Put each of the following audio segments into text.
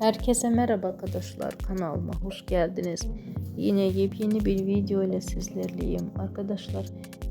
Herkese merhaba arkadaşlar kanalıma hoş geldiniz. Yine yepyeni bir video ile sizlerleyim. Arkadaşlar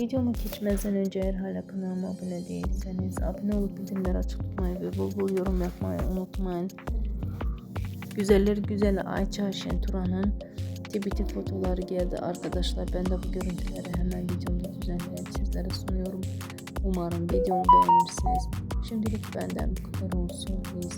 videomu geçmeden önce eğer hala kanalıma abone değilseniz abone olup bildirimleri açık ve bol bol yorum yapmayı unutmayın. Güzeller güzeli Ayça Şenturan'ın tibiti fotoları geldi arkadaşlar. Ben de bu görüntüleri hemen videomda düzenleyip sizlere sunuyorum. Umarım videomu beğenirsiniz. Şimdilik benden bu kadar olsun. İyi.